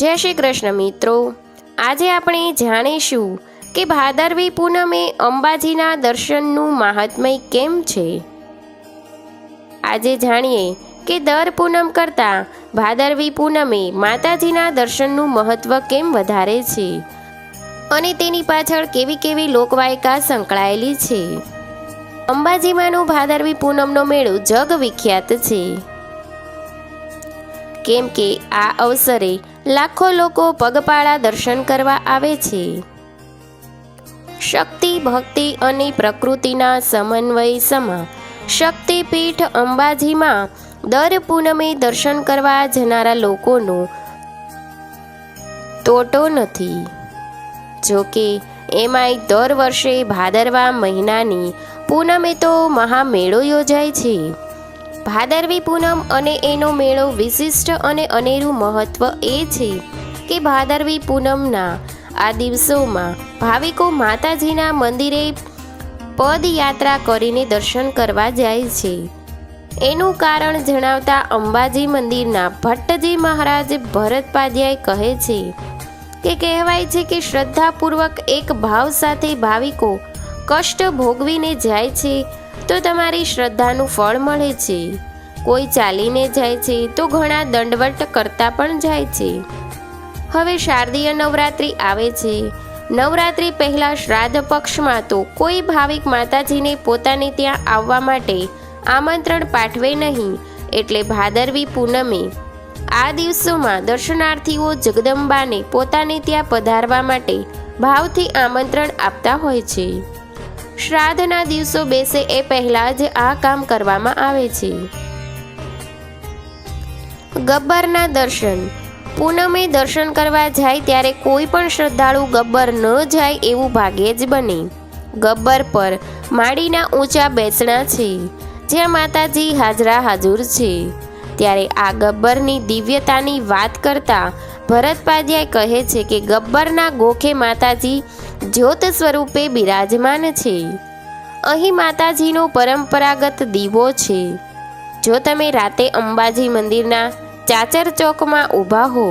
જય શ્રી કૃષ્ણ મિત્રો. આજે આપણે જાણીશું કે ભાદરવી પૂનમે અંબાજીના દર્શનનું મહાત્મય કેમ છે? આજે જાણીએ કે દર પૂનમ કરતાં ભાદરવી પૂનમે માતાજીના દર્શનનું મહત્વ કેમ વધારે છે? અને તેની પાછળ કેવી કેવી લોકવાયકા સંકળાયેલી છે? અંબાજીમાંનો ભાદરવી પૂનમનો મેળો જગવિખ્યાત છે. કેમ કે આ અવસરે લાખો લોકો પગપાળા દર્શન કરવા આવે છે. શક્તિ, ભક્તિ અને પ્રકૃતિના સમન્વય સમા શક્તિપીઠ અંબાજીમાં દર પૂનમે દર્શન કરવા જનારા લોકોનો તોટો નથી. જોકે એમાંય દર વર્ષે ભાદરવા મહિનાની પૂનમે તો મહામેળો યોજાય છે. ભાદરવી પૂનમ અને એનો મેળો વિશિષ્ટ અને અનેરું મહત્વ એ છે કે ભાદરવી પૂનમના આ દિવસોમાં ભાવિકો માતાજીના મંદિરે પદયાત્રા કરીને દર્શન કરવા જાય છે. એનું કારણ જણાવતા અંબાજી મંદિરના ભટ્ટજી મહારાજ ભરતપાધ્યાય કહે છે કે કહેવાય છે કે શ્રદ્ધાપૂર્વક એક ભાવ સાથે ભાવિકો કષ્ટ ભોગવીને જાય છે તો તમારી શ્રદ્ધાનું ફળ મળે છે. કોઈ ચાલીને જાય છે, તો ઘણા દંડવટ કરતા પણ જાય છે. હવે શારદીય નવરાત્રિ આવે છે. નવરાત્રિ પહેલા શ્રાદ્ધ પક્ષમાં તો કોઈ ભાવિક માતાજીને પોતાને ત્યાં આવવા માટે આમંત્રણ પાઠવે નહીં, એટલે ભાદરવી પૂનમે. આ દિવસોમાં દર્શનાર્થીઓ જગદંબાને પોતાને ત્યાં પધારવા માટે ભાવથી આમંત્રણ આપતા હોય છે. શ્રાદ્ધના દિવસો બેસે એ પહેલાં જ આ કામ કરવામાં આવે છે. ગબ્બરના દર્શન. પૂનમે દર્શન કરવા જાય ત્યારે કોઈ પણ શ્રદ્ધાળુ ગબ્બર ન જાય એવું ભાગ્યે જ બને. ગબ્બર પર માડીના ઊંચા બેસણા છે, જ્યાં માતાજી હાજરા હાજુર છે. ત્યારે આ ગબ્બરની દિવ્યતાની વાત કરતા ભરતપાધ્યાય કહે છે કે ગબ્બરના ગોખે માતાજી જ્યોત સ્વરૂપે બિરાજમાન છે. અહીં માતાજીનો પરંપરાગત દીવો છે. જો તમે રાતે અંબાજી મંદિરના ચાચર ચોકમાં ઊભા હો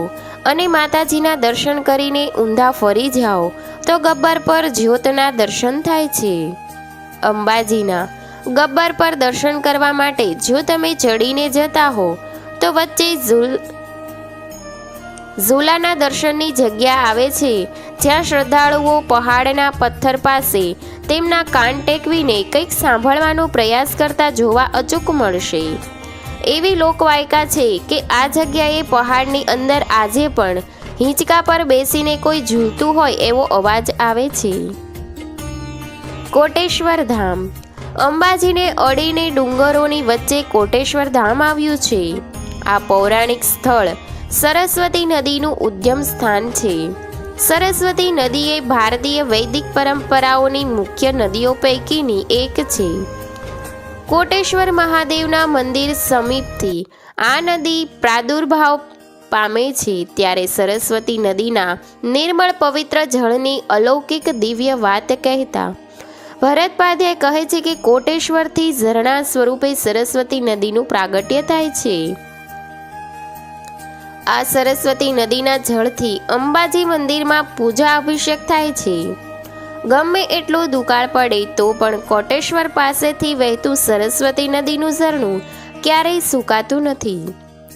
અને માતાજીના દર્શન કરીને ઊંધા ફરી જાઓ, તો ગબ્બર પર જ્યોતના દર્શન થાય છે. અંબાજીના ગબ્બર પર દર્શન કરવા માટે જો તમે ચડીને જતા હો, તો વચ્ચે ઝુલ ઝુલાના દર્શનની જગ્યા આવે છે, જ્યાં શ્રદ્ધાળુઓ પહાડના પથ્થર પાસે તેમના કાન ટેકવીને કંઈક સાંભળવાનો પ્રયાસ કરતા જોવા અચૂક મળશે. એવી લોકવાયકા છે કે આ જગ્યાએ પહાડની અંદર આજે પણ હિંચકા પર બેસીને કોઈ ઝૂલતું હોય એવો અવાજ આવે છે. કોટેશ્વર ધામ. અંબાજીને અડીને ડુંગરોની વચ્ચે કોટેશ્વર ધામ આવ્યું છે. આ પૌરાણિક સ્થળ સરસ્વતી નદીનું ઉદ્યમ સ્થાન છે. સરસ્વતી નદી એ ભારતીય વૈદિક પરંપરાઓની મુખ્ય નદીઓ પૈકીની એક છે. કોટેશ્વર મહાદેવના મંદિર સમીપથી આ નદી પ્રાદુર્ભાવ પામે છે ત્યારે સરસ્વતી નદીના નિર્મળ પવિત્ર જળની અલૌકિક દિવ્ય વાત કહેતા ભરતપાધ્યાય કહે છે કે કોટેશ્વરથી ઝરણા સ્વરૂપે સરસ્વતી નદીનું પ્રાગટ્ય થાય છે. આ સરસ્વતી નદીના જળથી અંબાજી મંદિરમાં પૂજા અભિષેક થાય છે. ગમે એટલો દુકાળ પડે તો પણ કોટેશ્વર પાસેથી વહેતું સરસ્વતી નદીનું ઝરણું ક્યારેય સુકાતું નથી.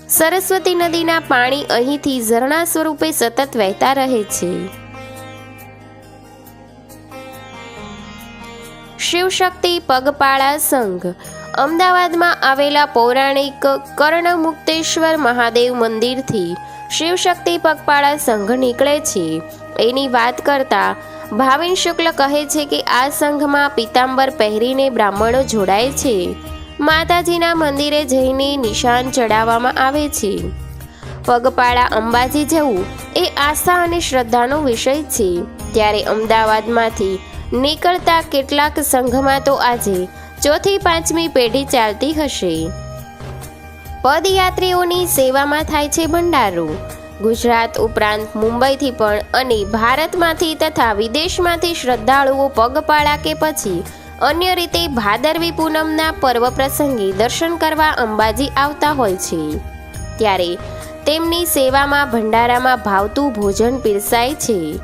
સરસ્વતી નદીના પાણી અહીંથી ઝરણા સ્વરૂપે સતત વહેતા રહે છે. શિવશક્તિ પગપાળા સંઘ અમદાવાદમાં આવેલા પૌરાણિક કર્ણમુક્તેશ્વર મહાદેવ મંદિરથી શિવશક્તિ પગપાળા સંઘ નીકળે છે. એની વાત કરતા ભાવિન શુક્લ કહે છે કે આ સંઘમાં પિતાંબર પહેરીને બ્રાહ્મણો જોડાય છે. માતાજીના મંદિરે જઈને નિશાન ચડાવવામાં આવે છે. પગપાળા અંબાજી જવું એ આસ્થા અને શ્રદ્ધાનો વિષય છે. ત્યારે અમદાવાદમાંથી નીકળતા કેટલાક સંઘમાં તો આજે ચોથી પાંચમી પેઢી ચાલતી હશે. પદયાત્રીઓની સેવામાં થાય છે ભંડારો. ગુજરાત ઉપરાંત મુંબઈથી પણ અને ભારતમાંથી તથા વિદેશમાંથી શ્રદ્ધાળુઓ પગપાળા કે પછી અન્ય રીતે ભાદરવી પૂનમના પર્વ પ્રસંગે દર્શન કરવા અંબાજી આવતા હોય છે. ત્યારે તેમની સેવામાં ભંડારામાં ભાવતું ભોજન પીરસાય છે.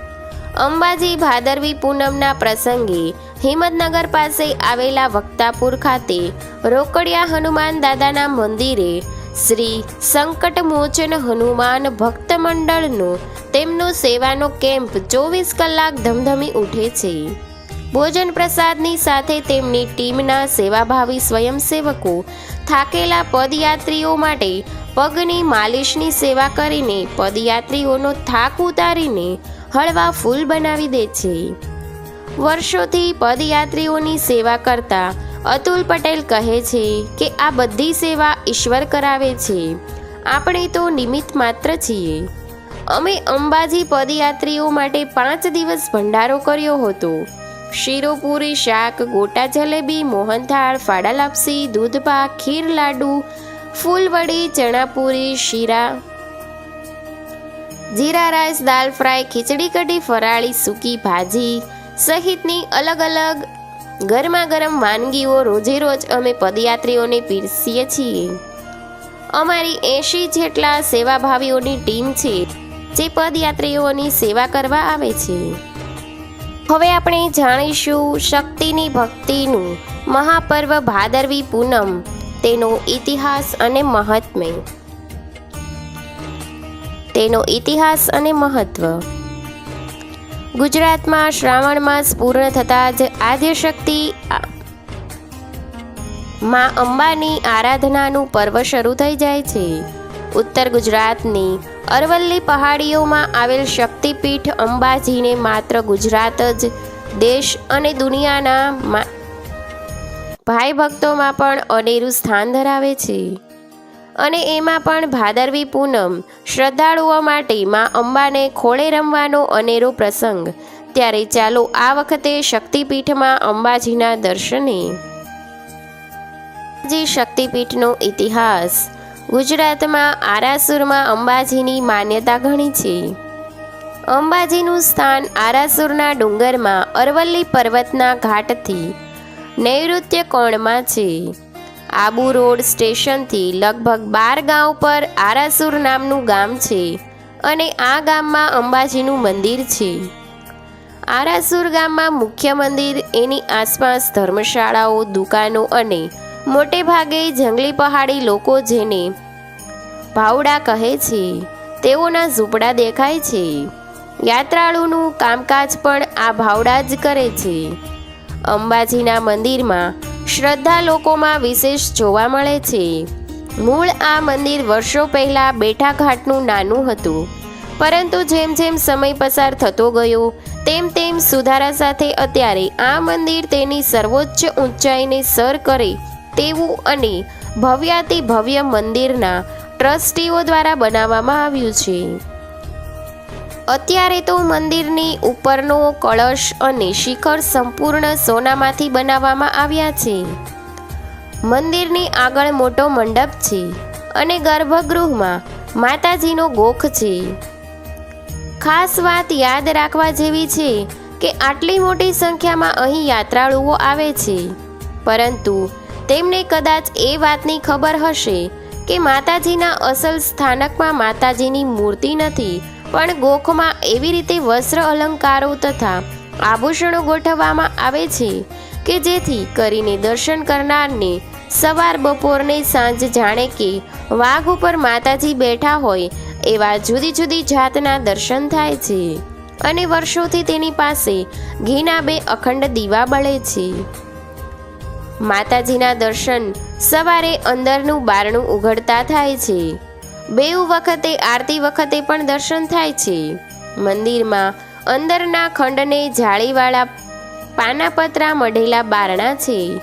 અંબાજી ભાદરવી પૂનમના પ્રસંગે હિંમતનગર પાસે આવેલા વક્તાપુર ખાતે રોકડિયા હનુમાન દાદાના મંદિરે શ્રી સંકટમોચન હનુમાન ભક્ત મંડળનો તેમનો સેવાનો કેમ્પ ચોવીસ કલાક ધમધમી ઉઠે છે. ભોજન પ્રસાદની સાથે તેમની ટીમના સેવાભાવી સ્વયંસેવકો થાકેલા પદયાત્રીઓ માટે પગની માલિશની સેવા કરીને પદયાત્રીઓનો થાક ઉતારીને હળવા ફૂલ બનાવી દે છે. વર્ષોથી પદયાત્રીઓની સેવા કરતા અતુલ પટેલ કહે છે કે આ બધી સેવા ઈશ્વર કરાવે છે. આપણે તો નિમિત્ત માત્ર છીએ. અમે અંબાજી પદયાત્રીઓ માટે પાંચ દિવસ ભંડારો કર્યો હતો. શીરોપુરી શાક, ગોટા જલેબી, મોહનથાળ ફાડા લાપસી દૂધપા ખીર લાડુ, ફૂલવડી, ચણાપુરી, શીરા, જીરા રાઈસ, દાલ ફ્રાય, ખીચડી કઢી, ફરાળી, સૂકી ભાજી સહિતની અલગ અલગ ગરમા ગરમ વાનગીઓ રોજે રોજ અમે પદયાત્રીઓને પીરસીએ છીએ. અમારી એંશી જેટલા સેવાભાવીઓની ટીમ છે, જે પદયાત્રીઓની સેવા કરવા આવે છે. હવે આપણે જાણીશું શક્તિની ભક્તિનું મહાપર્વ ભાદરવી પૂનમ, તેનો ઇતિહાસ અને મહાત્મ્ય. તેનો ઇતિહાસ અને મહત્વ. ગુજરાતમાં શ્રાવણ માસ પૂર્ણ થતાં જ આદ્યશક્તિ માં અંબાની આરાધનાનું પર્વ શરૂ થઈ જાય છે. ઉત્તર ગુજરાતની અરવલ્લી પહાડીઓમાં આવેલ શક્તિપીઠ અંબાજીને માત્ર ગુજરાત જ, દેશ અને દુનિયાના ભાઈ ભક્તોમાં પણ અનેરું સ્થાન ધરાવે છે. અને એમાં પણ ભાદરવી પૂનમ શ્રદ્ધાળુઓ માટે મા અંબાને ખોળે રમવાનો અનેરો પ્રસંગ. ત્યારે ચાલો આ વખતે શક્તિપીઠમાં અંબાજીના દર્શને. જે શક્તિપીઠનો ઇતિહાસ. ગુજરાતમાં આરાસુરમાં અંબાજીની માન્યતા ઘણી છે. અંબાજીનું સ્થાન આરાસુરના ડુંગરમાં અરવલ્લી પર્વતના ઘાટથી. નૈઋત્ય કોણમાં છે. આબુ રોડ સ્ટેશનથી લગભગ બાર ગાંવ પર આરાસુર નામનું ગામ છે અને આ ગામમાં અંબાજીનું મંદિર છે. આરાસુર ગામમાં મુખ્ય મંદિર, એની આસપાસ ધર્મશાળાઓ, દુકાનો અને મોટે ભાગે જંગલી પહાડી લોકો જેને ભાવડા કહે છે, તેઓના ઝૂંપડા દેખાય છે. યાત્રાળુનું કામકાજ પણ આ ભાવડા જ કરે છે. અંબાજીના મંદિરમાં શ્રદ્ધા લોકોમાં વિશેષ જોવા મળે છે. મૂળ આ મંદિર વર્ષો પહેલાં બેઠા ઘાટનું નાનું હતું. પરંતુ જેમ જેમ સમય પસાર થતો ગયો, તેમ તેમ સુધારા સાથે અત્યારે આ મંદિર તેની સર્વોચ્ચ ઊંચાઈને સર કરે તેવું અને ભવ્યાતિ ભવ્ય મંદિરના ટ્રસ્ટીઓ દ્વારા બનાવવામાં આવ્યું છે. અત્યારે તો મંદિરની ઉપરનો કળશ અને શિખર સંપૂર્ણ સોનામાંથી બનાવવામાં આવ્યા છે. મંદિરની આગળ મોટો મંડપ છે અને ગર્ભગૃહમાં માતાજીનો ગોખ છે. ખાસ વાત યાદ રાખવા જેવી છે કે આટલી મોટી સંખ્યામાં અહીં યાત્રાળુઓ આવે છે. પરંતુ તેમને કદાચ એ વાતની ખબર હશે કે માતાજીના અસલ સ્થાનકમાં માતાજીની મૂર્તિ નથી પણ ગોખમાં એવી રીતે વસ્ત્ર અલંકારો તથા આભૂષણો ગોઠવવામાં આવે છે કે જેથી કરીને દર્શન કરનારને સવાર બપોરને સાંજ જાણે કે વાઘ ઉપર માતાજી બેઠા હોય એવા જુદી જુદી જાતના દર્શન થાય છે. અને વર્ષોથી તેની પાસે ઘીના બે અખંડ દીવા બળે છે. માતાજીના દર્શન સવારે અંદરનું બારણું ઉઘડતા થાય છે. બેઉ વખતે, આરતી વખતે પણ દર્શન થાય છે. મંદિરમાં અંદરના ખંડને જાળીવાળા પાનાપતરા મઢેલા બારણા છે.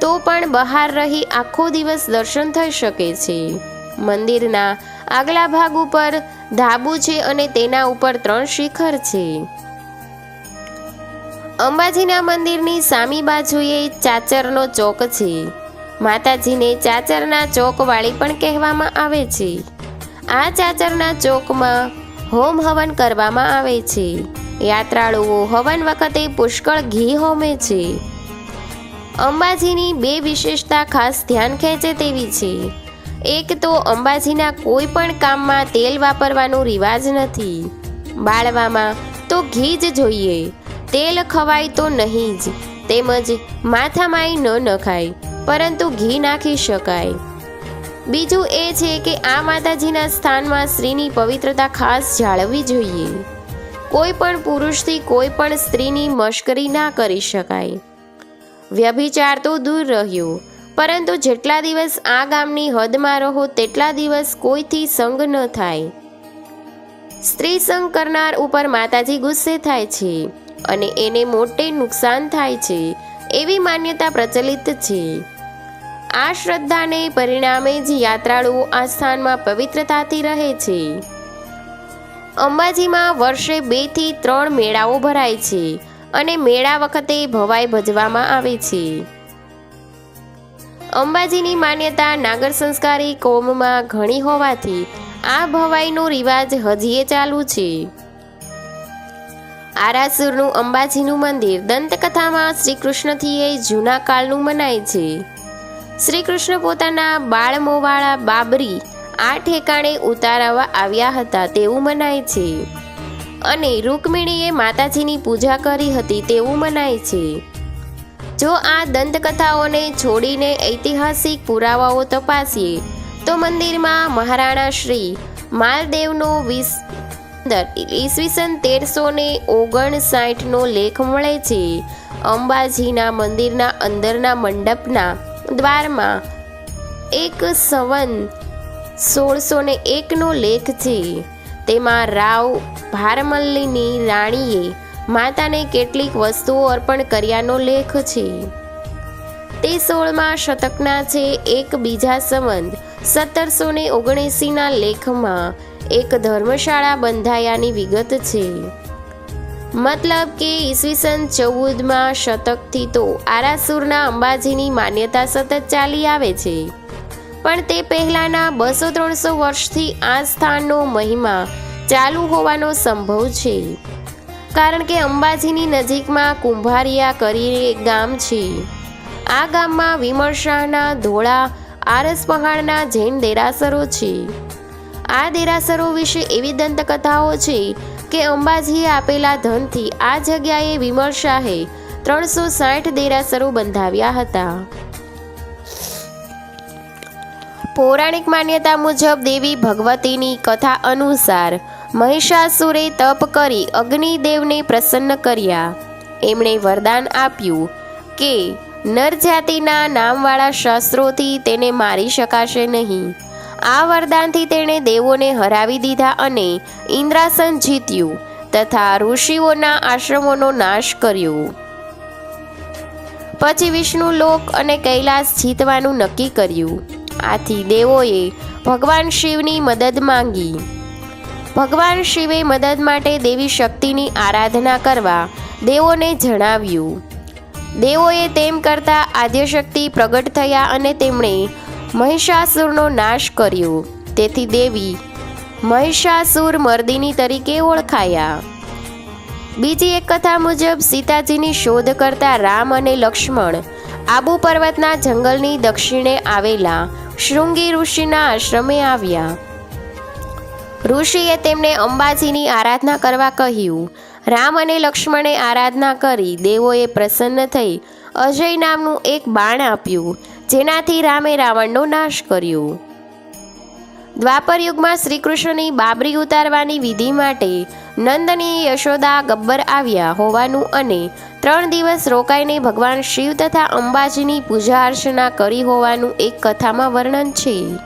તો પણ બહાર રહી આખો દિવસ દર્શન થઈ શકે છે. મંદિરના આગલા ભાગ ઉપર ધાબુ છે અને તેના ઉપર ત્રણ શિખર છે. અંબાજીના મંદિરની સામી બાજુએ ચાચરનો ચોક છે. માતાજીને ચાચરના ચોકવાળી પણ કહેવામાં આવે છે. આ ચાચરના ચોકમાં હોમ હવન કરવામાં આવે છે. યાત્રાળુઓ હવન વખતે પુષ્કળ ઘી હોમે છે. અંબાજીની બે વિશેષતા ખાસ ધ્યાન ખેંચે તેવી છે. એક તો અંબાજીના કોઈ પણ કામમાં તેલ વાપરવાનો રિવાજ નથી. બાળવામાં તો ઘી જ જોઈએ. તેલ ખવાય તો નહીં જ. તેમજ માથામાંય ન નખાય. પરંતુ ઘી નાખી શકાય. બીજું એ છે કે આ માતાજીના સ્થાનમાં સ્ત્રીની પવિત્રતા ખાસ જાળવવી જોઈએ. કોઈ પણ પુરુષથી કોઈ પણ સ્ત્રીની મશ્કરી ના કરી શકાય. વ્યભિચાર તો દૂર રહ્યો, પરંતુ જેટલા દિવસ આ ગામની હદમાં રહો તેટલા દિવસ કોઈથી સંગ ન થાય. સ્ત્રી સંગ કરનાર ઉપર માતાજી ગુસ્સે થાય છે અને એને મોટે નુકસાન થાય છે, એવી માન્યતા પ્રચલિત છે. આ શ્રદ્ધાને પરિણામે જ યાત્રાળુઓ આ સ્થાનમાં પવિત્રતાથી રહે છે. અંબાજીમાં વર્ષે બેથી ત્રણ મેળાઓ ભરાય છે અને મેળા વખતે ભવાઈ ભજવામાં આવે છે. અંબાજીની માન્યતા નાગર સંસ્કારી કોમમાં ઘણી હોવાથી આ ભવાઈનો રિવાજ હજીએ ચાલુ છે. આરાસુરનું અંબાજીનું મંદિર દંતકથામાં શ્રી કૃષ્ણથી એ જૂના કાળનું મનાય છે. શ્રી કૃષ્ણ પોતાના બાળમોવાળા બાબરી આ ઠેકાણે ઉતારવા આવ્યા હતા તેવું મનાય છે. અને રૂકમિણીએ માતાજીની પૂજા કરી હતી તેવું મનાય છે. જો આ દંતકથાઓને છોડીને ઐતિહાસિક પુરાવાઓ તપાસીએ, તો મંદિરમાં મહારાણા શ્રી માલદેવનો વીસ ઈસવીસન તેરસો ને ઓગણસાઠનો લેખ મળે છે. અંબાજીના મંદિરના અંદરના મંડપના દ્વારમાં એક સવન સોળસો ને એકનો લેખ છે. તેમાં રાવ ભારમલ્લીની રાણીએ માતાને કેટલીક વસ્તુઓ અર્પણ કર્યાનો લેખ છે. તે સોળમાં શતકના છે એક બીજા સંબંધ. સત્તરસો ને ઓગણએંસીના લેખમાં એક ધર્મશાળા બંધાયાની વિગત છે. મતલબ કે ઈસવીસન ચૌદમાં શતકથી તો આરાસુરના અંબાજીની માન્યતા સતત ચાલી આવે છે. પણ તે પહેલાંના બસો ત્રણસો વર્ષથી આ સ્થાનનો મહિમા ચાલુ હોવાનો સંભવ છે. કારણ કે અંબાજીની નજીકમાં કુંભારિયા એક ગામ છે. આ ગામમાં વિમર્શાના ધોળા, આરસ પહાડના જૈન દેરાસરો છે. આ દેરાસરો વિશે એવી દંતકથાઓ છે કે અંબાજીએ આપેલા ધનથી આ જગ્યાએ વિમલ શાહે ત્રણસો સાઠ દેરાસરો બંધાવ્યા હતા. પૌરાણિક માન્યતા મુજબ દેવી ભગવતીની કથા અનુસાર મહિષાસુરે તપ કરી અગ્નિદેવને પ્રસન્ન કર્યા. એમણે વરદાન આપ્યું કે નરજાતિના નામવાળા શસ્ત્રોથી તેને મારી શકાશે નહીં. આ વરદાનથી તેણે દેવોને હરાવી દીધા અને ઇન્દ્રાસન જીત્યું તથા ઋષિઓના આશ્રમોનો નાશ કર્યો. પછી વિષ્ણુ લોક અને કૈલાસ જીતવાનું નક્કી કર્યું. આથી દેવોએ ભગવાન શિવની મદદ માંગી. ભગવાન શિવે મદદ માટે દેવી શક્તિની આરાધના કરવા દેવોને જણાવ્યું. દેવોએ તેમ કરતા આદ્યશક્તિ પ્રગટ થયા અને તેમણે મહિષાસુરનો નાશ કર્યો. તેથી દેવી મહિષાસુર મર્દિની તરીકે ઓળખાયા. બીજી એક કથા મુજબ સીતાજીની શોધ કરતા રામ અને લક્ષ્મણ આબુ પર્વતના જંગલની દક્ષિણે આવેલા શૃંગી ઋષિના આશ્રમે આવ્યા. ઋષિએ તેમને અંબાજીની આરાધના કરવા કહ્યું. રામ અને લક્ષ્મણે આરાધના કરી દેવોએ પ્રસન્ન થઈ અજય નામનું એક બાણ આપ્યું. જેનાથી રામે રાવણનો નાશ કર્યો. દ્વાપર યુગમાં શ્રી કૃષ્ણની બાબરી ઉતારવાની વિધિ માટે નંદની, યશોદા, ગબ્બર આવ્યા હોવાનું અને ત્રણ દિવસ રોકાઈને ભગવાન શિવ તથા અંબાજીની પૂજા અર્ચના કરી હોવાનું એક કથામાં વર્ણન છે.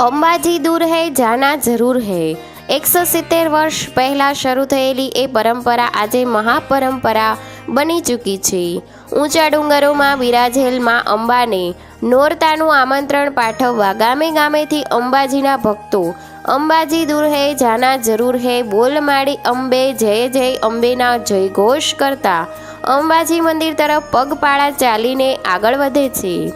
અંબાજી દૂર હૈ, જાના જરૂર હૈ. એકસો સિત્તેર વર્ષ પહેલાં શરૂ થયેલી એ પરંપરા આજે મહાપરંપરા બની ચૂકી છે. ઊંચા ડુંગરોમાં બિરાજેલમાં અંબાને નોરતાનું આમંત્રણ પાઠવવા ગામે ગામેથી અંબાજીના ભક્તો, અંબાજી દૂર હે, જાના જરૂર હે, બોલ માડી અંબે, જય જય અંબેના જય ઘોષ કરતા. અંબાજી મંદિર તરફ પગપાળા ચાલીને આગળ વધે છે.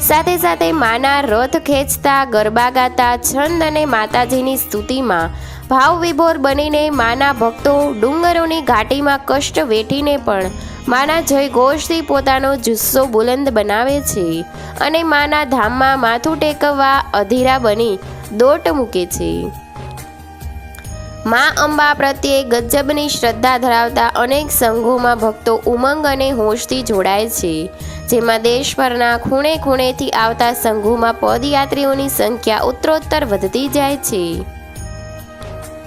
સાથે સાથે માના રથ ખેંચતા ગરબા ગાતા છંદ અને માતાજીની સ્તુતિમાં ભાવ વિભોર બનીને માના ભક્તો ડુંગરોની ઘાટીમાં કષ્ટ વેઠીને પણ માના જય ઘોષથી પોતાનો જુસ્સો બુલંદ બનાવે છે અને માના ધામમાં માથું ટેકવવા અધીરા બની દોટ મૂકે છે. મા અંબા પ્રત્યે ગજબની શ્રદ્ધા ધરાવતા અનેક સંઘોમાં ભક્તો ઉમંગ અને હોશથી જોડાય છે, જેમાં દેશભરના ખૂણે ખૂણેથી આવતા સંઘોમાં પદયાત્રીઓની સંખ્યા ઉત્તરોત્તર વધતી જાય છે.